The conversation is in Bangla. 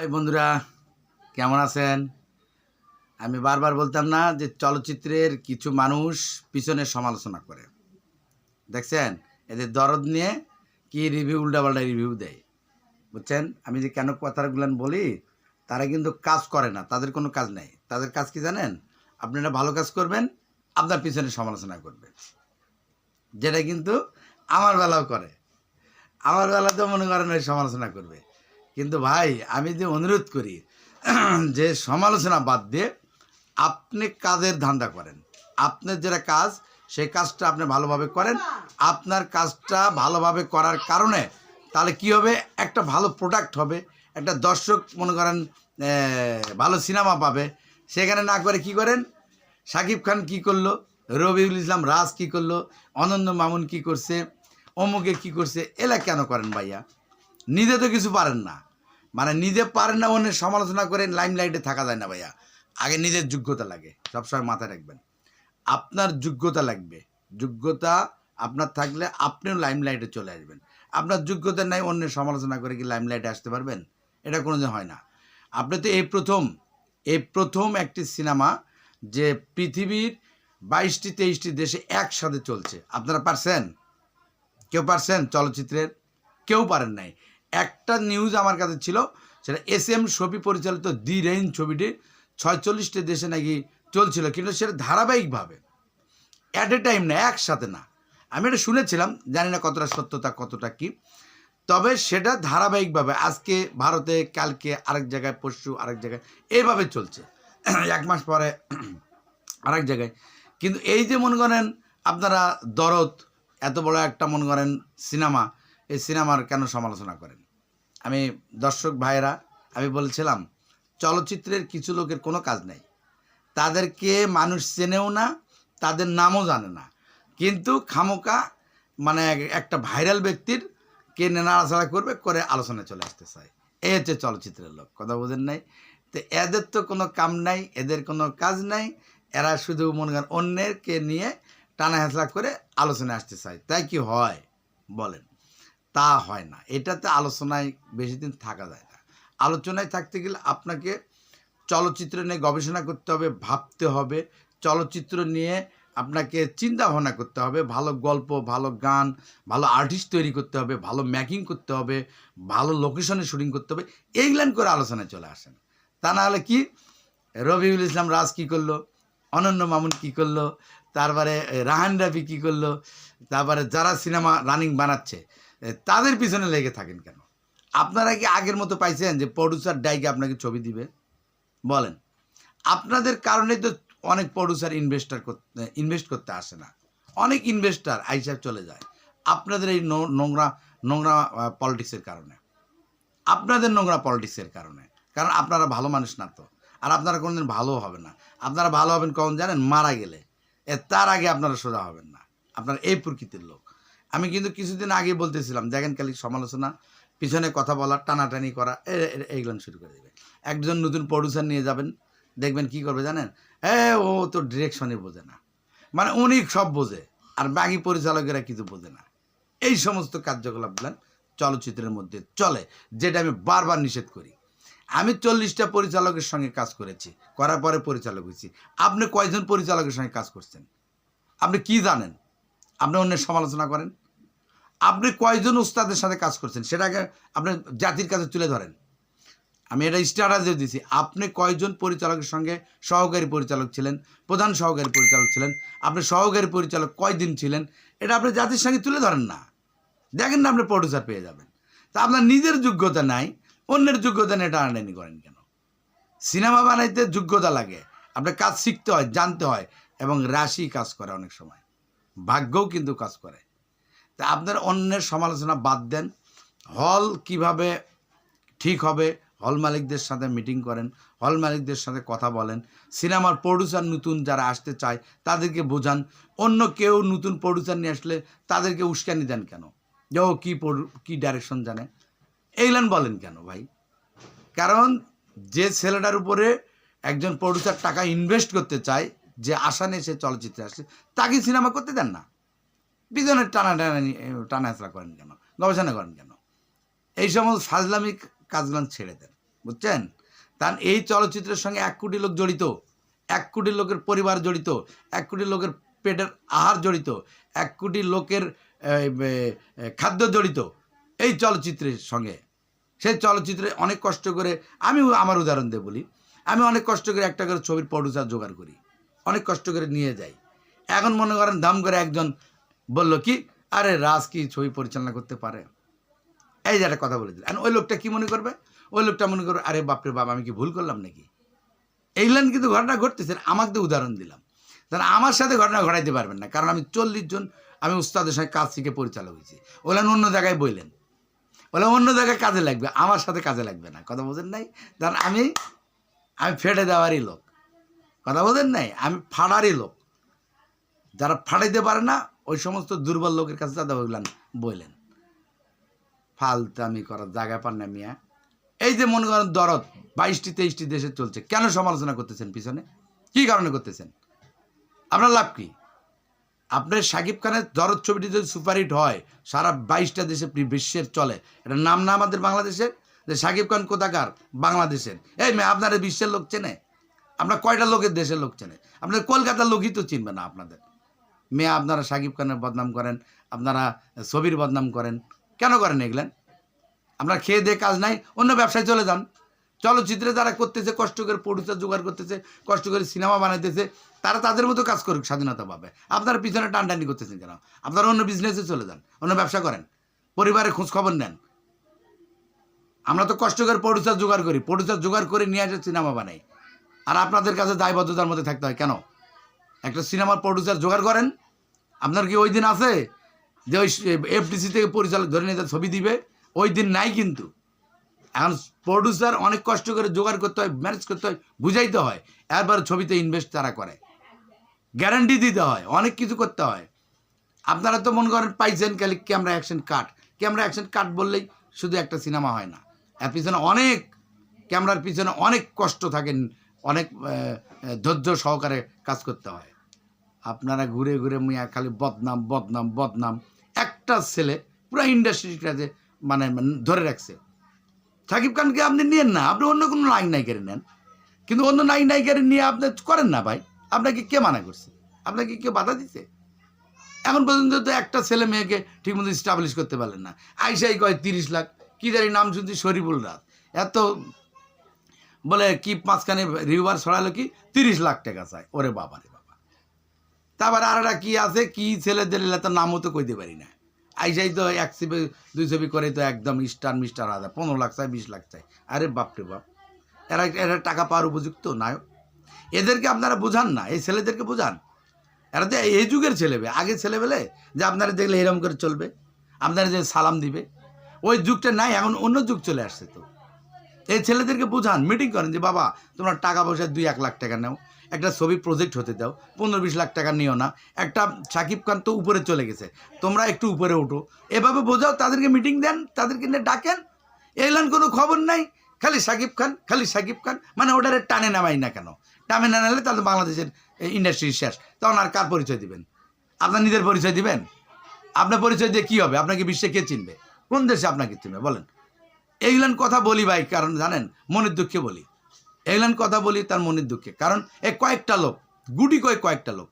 এই বন্ধুরা, কেমন আছেন? আমি বারবার বলতাম না যে চলচ্চিত্রের কিছু মানুষ পিছনে সমালোচনা করে। দেখছেন? এদের দরদ নিয়ে কি রিভিউ উল্টাপাল্টা রিভিউ দেয়। বুঝছেন? আমি যে কেন কথাগুলো বলি, তারা কিন্তু কাজ করে না, তাদের কোনো কাজ নেই। তাদের কাজ কি জানেন? আপনারা ভালো কাজ করবেন, আপনার পিছনে সমালোচনা করবে। যেটা কিন্তু আমার বেলাও করে। আমার বেলাতেও মনে করেন ওই সমালোচনা করবে। কিন্তু ভাই, আমি যে অনুরোধ করি, যে সমালোচনা বাদ দিয়ে আপনি কাজের ধান্দা করেন। আপনার যেটা কাজ, সেই কাজটা আপনি ভালোভাবে করেন। আপনার কাজটা ভালোভাবে করার কারণে তাহলে কি হবে? একটা ভালো প্রোডাক্ট হবে। একটা দর্শক মনে করেন ভালো সিনেমা পাবে। সেখানে না করে কি করেন? সাকিব খান কি করল? রবিউল ইসলাম রাজ কি করল? অনন্য মামুন কি করছে? অমুকে কি করছে? এলা কেন করেন ভাইয়া? নিজে তো কিছু পারেন না। মানে নিজে পারেন না অন্যের সমালোচনা করে লাইমলাইটে থাকা যায় না ভাইয়া। আগে নিজের যোগ্যতা লাগে, সবসময় মাথায় রাখবেন। আপনার যোগ্যতা লাগবে। যোগ্যতা আপনার থাকলে আপনিও লাইমলাইটে চলে আসবেন। আপনার যোগ্যতা নাই অন্যের সমালোচনা করে কি লাইমলাইটে আসতে পারবেন? এটা কোনোদিন হয় না। আপনি তো এই প্রথম এই প্রথম একটি সিনেমা যে পৃথিবীর বাইশটি, তেইশটি দেশে একসাথে চলছে। আপনারা পারছেন? কেউ পারছেন চলচ্চিত্রের? কেউ পারেন নাই। একটা নিউজ আমার কাছে ছিল, সেটা এস এম শফি পরিচালিত দি রেঞ্জ ছবিটি ছয়চল্লিশটি দেশে নাকি চলছিল, কিন্তু সেটা ধারাবাহিকভাবে অ্যাট এ টাইম না, একসাথে না। আমি এটা শুনেছিলাম, জানি না কতটা সত্যতা কতটা কি, তবে সেটা ধারাবাহিকভাবে, আজকে ভারতে, কালকে আরেক জায়গায়, পরশু আরেক জায়গায়, এইভাবে চলছে। এক মাস পরে আরেক জায়গায়। কিন্তু এই যে মনে করেন আপনারা দরদ, এত বড় একটা মনে করেন সিনেমা এই সিনেমার কেন সমালোচনা করেন? আমি দর্শক ভাইয়েরা, আমি বলছিলাম, চলচ্চিত্রের কিছু লোকের কোনো কাজ নেই। তাদেরকে মানুষ চেনেও না, তাদের নামও জানে না। কিন্তু খামোকা মানে একটা ভাইরাল ব্যক্তির কে নাড়াচাড়া করবে, করে আলোচনায় চলে আসতে চায়। এই হচ্ছে চলচ্চিত্রের লোক কথা বোঝেন নাই? তো এদের তো কোনো কাম নাই, এদের কোনো কাজ নাই, এরা শুধু মনে করেন অন্যেরকে নিয়ে টানা হেঁচড়া করে আলোচনায় আসতে চায়। তাই কি হয়? বলেন। তা হয় না। এটাতে আলোচনায় বেশি দিন থাকা যায় না। আলোচনায় থাকতে গেলে আপনাকে চলচ্চিত্র নিয়ে গবেষণা করতে হবে, ভাবতে হবে। চলচ্চিত্র নিয়ে আপনাকে চিন্তা ভাবনা করতে হবে। ভালো গল্প, ভালো গান, ভালো আর্টিস্ট তৈরি করতে হবে, ভালো ম্যাকিং করতে হবে, ভালো লোকেশনে শুটিং করতে হবে। এইগুলান করে আলোচনায় চলে আসেন। তা না হলে কি? রবিউল ইসলাম রাজ কী করল? অনন্য মামুন কী করল? তারপরে রাহান রাফি কী করল? তারপরে যারা সিনেমা রানিং বানাচ্ছে তাদের পিছনে লেগে থাকেন কেন? আপনারা কি আগের মতো পাইছেন যে প্রডিউসার ডাইকে আপনাকে ছবি দিবে? বলেন। আপনাদের কারণে তো অনেক প্রডিউসার ইনভেস্টার করতে ইনভেস্ট করতে আসে না। অনেক ইনভেস্টার আইসা চলে যায়। আপনাদের এই নোংরা নোংরা পলিটিক্সের কারণে। আপনাদের নোংরা পলিটিক্সের কারণে। কারণ আপনারা ভালো মানুষ না তো। আর আপনারা কোনোদিন ভালো হবে না। আপনারা ভালো হবেন কখন জানেন? মারা গেলে। এ, তার আগে আপনারা সোজা হবেন না। আপনারা এই প্রকৃতির লোক। আমি কিন্তু কিছুদিন আগে বলতেছিলাম, দেখেন খালি সমালোচনা, পিছনে কথা বলা, টানাটানি করা এইগুলো শুরু করে দেবে একজন নতুন প্রডিউসার নিয়ে যাবেন, দেখবেন কি করবে জানেন? এ, ও তো ডিরেকশনই বোঝে না। মানে উনি সব বোঝে, আর বাকি পরিচালকেরা কিছু বোঝে না। এই সমস্ত কার্যকলাপগুলো চলচ্চিত্রের মধ্যে চলে, যেটা আমি বারবার নিষেধ করি। আমি চল্লিশটা পরিচালকের সঙ্গে কাজ করেছি, করার পরে পরিচালক হয়েছি। আপনি কয়জন পরিচালকের সঙ্গে কাজ করছেন? আপনি কি জানেন? আপনি অন্যের সমালোচনা করেন? আপনি কয়জন উস্তাদের সাথে কাজ করছেন? সেটাকে আপনি জাতির কাছে তুলে ধরেন। আমি এটা স্ট্যাটাসে দিছি। আপনি কয়জন পরিচালকের সঙ্গে সহকারী পরিচালক ছিলেন? প্রধান সহকারী পরিচালক ছিলেন? আপনি সহকারী পরিচালক কয়দিন ছিলেন? এটা আপনি জাতির সঙ্গে তুলে ধরেন না। দেখেন না আপনি প্রডিউসার পেয়ে যাবেন। তা আপনার নিজের যোগ্যতা নাই, অন্যের যোগ্যতা নিয়ে টানাটানি করেন কেন? সিনেমা বানাইতে যোগ্যতা লাগে। আপনার কাজ শিখতে হয়, জানতে হয়, এবং রাশি কাজ করে অনেক সময়। ভাগ্যও কিন্তু কাজ করে। তা আপনার অন্যের সমালোচনা বাদ দেন। হল কীভাবে ঠিক হবে, হল মালিকদের সাথে মিটিং করেন, হল মালিকদের সাথে কথা বলেন, সিনেমার প্রডিউসার নতুন যারা আসতে চায় তাদেরকে বোঝান, অন্য কেউ নতুন প্রডিউসার নিয়ে আসলে তাদেরকে উস্কানি দেন কেন? যে ও কী কী ডাইরেকশন জানে? এইলেন বলেন কেন ভাই? কারণ যে ছেলেটার উপরে একজন প্রডিউসার টাকা ইনভেস্ট করতে চায়, যে আশা নিয়ে সে চলচ্চিত্রে আসে তাকে সিনেমা করতে দেন না। পিছনে টানা টানা টানা করেন কেন? গবেষণা করেন কেন? এই সমস্ত ফাজলামি কাজগুলো ছেড়ে দেন, বুঝছেন? তার এই চলচ্চিত্রের সঙ্গে এক কোটি লোক জড়িত, এক কোটি লোকের পরিবার জড়িত, এক কোটি লোকের পেটের আহার জড়িত, এক কোটি লোকের খাদ্য জড়িত এই চলচ্চিত্রের সঙ্গে। সেই চলচ্চিত্রে অনেক কষ্ট করে আমি আমার উদাহরণ দিয়ে বলি, আমি অনেক কষ্ট করে একটা করে ছবির প্রডিউসার জোগাড় করি, অনেক কষ্ট করে নিয়ে যাই। এখন মনে করেন দাম করে একজন বলল কি, আরে রাজ কি ছবি পরিচালনা করতে পারে? এই যে একটা কথা বলে দিল। ওই লোকটা কি মনে করবে? ওই লোকটা মনে করবে, আরে বাপরে বাপ, আমি কি ভুল করলাম নাকি? এইগুলান কিন্তু ঘটনা ঘটতেছে। আমাকে তো উদাহরণ দিলাম। তাহলে আমার সাথে ঘটনা ঘটাইতে পারবেন না, কারণ আমি চল্লিশ জন, আমি উস্তাদের সঙ্গে কাজ শিখে পরিচালক হয়েছি। ওগুলো অন্য জায়গায় বললেন ওগুলো অন্য জায়গায় কাজে লাগবে, আমার সাথে কাজে লাগবে না। কথা বোঝেন নাই? কারণ আমি আমি ফেটে দেওয়ারই লোক। কথা বোঝেন নাই? আমি ফাড়ারই লোক। যারা ফাটাইতে পারে না ওই সমস্ত দুর্বল লোকের কাছে দাদা ওইগুলান বললেন, ফালতামি করার জায়গা পান না মিয়া। এই যে মনে করেন দরদ, বাইশটি তেইশটি দেশে চলছে, কেন সমালোচনা করতেছেন পিছনে? কি কারণে করতেছেন? আপনার লাভ কি? আপনার সাকিব খানের দরদ ছবিটি যদি সুপারহিট হয়, সারা বাইশটা দেশে বিশ্বের চলে। এটার নাম না আমাদের বাংলাদেশের? যে সাকিব খান কোথাকার? বাংলাদেশের। এই মেয়ে, আপনার বিশ্বের লোক চেনে? আপনার কয়টা লোকের দেশের লোক চেনে? আপনাদের কলকাতার লোকই তো চিনবে না আপনাদের। মেয়ে আপনারা সাকিব খানের বদনাম করেন, আপনারা ছবির বদনাম করেন, কেন করেন এগুলেন আপনার খেয়ে দিয়ে কাজ নাই, অন্য ব্যবসায় চলে যান। চলচ্চিত্রে যারা করতেছে কষ্ট করে প্রডিউসার জোগাড় করতেছে কষ্ট করে সিনেমা বানাইতেছে, তারা তাদের মতো কাজ করুক স্বাধীনতা পাবে। আপনারা পিছনে টানটানি করতেছেন কেন? আপনারা অন্য বিজনেসে চলে যান, অন্য ব্যবসা করেন, পরিবারের খোঁজ খবর নেন। আমরা তো কষ্ট করে প্রডিউসার জোগাড় করি প্রডিউসার জোগাড় করে নিয়ে আসে সিনেমা বানাই। আর আপনাদের কাছে দায়বদ্ধতার মধ্যে থাকতে হয়, কেন? একটা সিনেমার প্রডিউসার জোগাড় করেন। আপনার কি ওই দিন আছে যে ওই এফডিসি থেকে পরিচালক ধরে নিয়ে ছবি দিবে? ওই দিন নাই কিন্তু। এখন প্রডিউসার অনেক কষ্ট করে জোগাড় করতে হয় ম্যানেজ করতে হয়, বুঝাইতে হয়। এরপর ছবিতে ইনভেস্ট তারা করে। গ্যারান্টি দিতে হয়, অনেক কিছু করতে হয়। আপনারা তো মনে করেন পাইছেন খালি camera action cut camera action cut বললেই শুধু একটা সিনেমা হয় না। এর পিছনে অনেক ক্যামেরার পিছনে অনেক কষ্ট থাকেন অনেক ধৈর্য সহকারে কাজ করতে হয়। আপনারা ঘুরে ঘুরে মিয়া খালি বদনাম বদনাম বদনাম। একটা ছেলে পুরো ইন্ডাস্ট্রিটাতে মানে ধরে রাখছে। সাকিব খানকে আপনি নিয়েন না, আপনি অন্য কোনো নায়ক নায়িকারে নেন। কিন্তু অন্য নায়ক নায়িকারে নিয়ে আপনি করেন না ভাই। আপনাকে কে মানা করছে? আপনাকে কেউ বাধা দিছে? এখন পর্যন্ত তো একটা ছেলে মেয়েকে ঠিকমতো স্টাবলিশ করতে পারলেন না। আইসাই কয় তিরিশ লাখ। কি জানি নাম শুনছি শরীফুল রাত। এত বলে কি পাঁচখানে রিভার ছড়ালো কি? তিরিশ লাখ টাকা চায়। ওরে বাবা রে বাবা তারপরে আর একটা কী আছে? কি ছেলেদের তার নামও তো কইতে পারি না। আইসাই তো এক ছবি, দুই ছবি করে তো একদম স্টার, মিস্টার আদা পনেরো লাখ চাই, বিশ লাখ চাই। আরে বাপরে বাপ। এরা এরা টাকা পাওয়ার উপযুক্ত নায়ক। এদেরকে আপনারা বোঝান না, এই ছেলেদেরকে বোঝান। এরা তো এই যুগের ছেলেবে আগে ছেলেবেলে যে আপনারা দেখলে এরকম করে চলবে, আপনারা যে সালাম দিবে, ওই যুগটা নাই, এখন অন্য যুগ চলে আসছে তো। এই ছেলেদেরকে বোঝান মিটিং করেন যে, বাবা, তোমরা টাকা পয়সা দুই, এক লাখ টাকা নাও। একটা ছবি প্রজেক্ট হতে দাও। পনেরো বিশ লাখ টাকা নিও না। একটা সাকিব খান তো উপরে চলে গেছে। তোমরা একটু উপরে ওঠো। এভাবে বোঝাও, তাদেরকে মিটিং দেন, তাদেরকে নিয়ে ডাকেন। এলান কোনো খবর নাই। খালি সাকিব খান, খালি সাকিব খান। মানে ওটারে টানে নামাই না কেন? টানে না নালে তাহলে বাংলাদেশের ইন্ডাস্ট্রি শেষ। তখন আর কার পরিচয় দিবেন? আপনার নিজের পরিচয় দিবেন? আপনার পরিচয় দিয়ে কী হবে? আপনাকে বিশ্বে কে চিনবে? কোন দেশে আপনাকে চিনবে? বলেন। এইগুলান কথা বলি ভাই, কারণ জানেন, মনের দুঃখে বলি। এইগুলান কথা বলি তার মনের দুঃখে। কারণ এ কয়েকটা লোক গুটি কয়ে কয়েকটা লোক।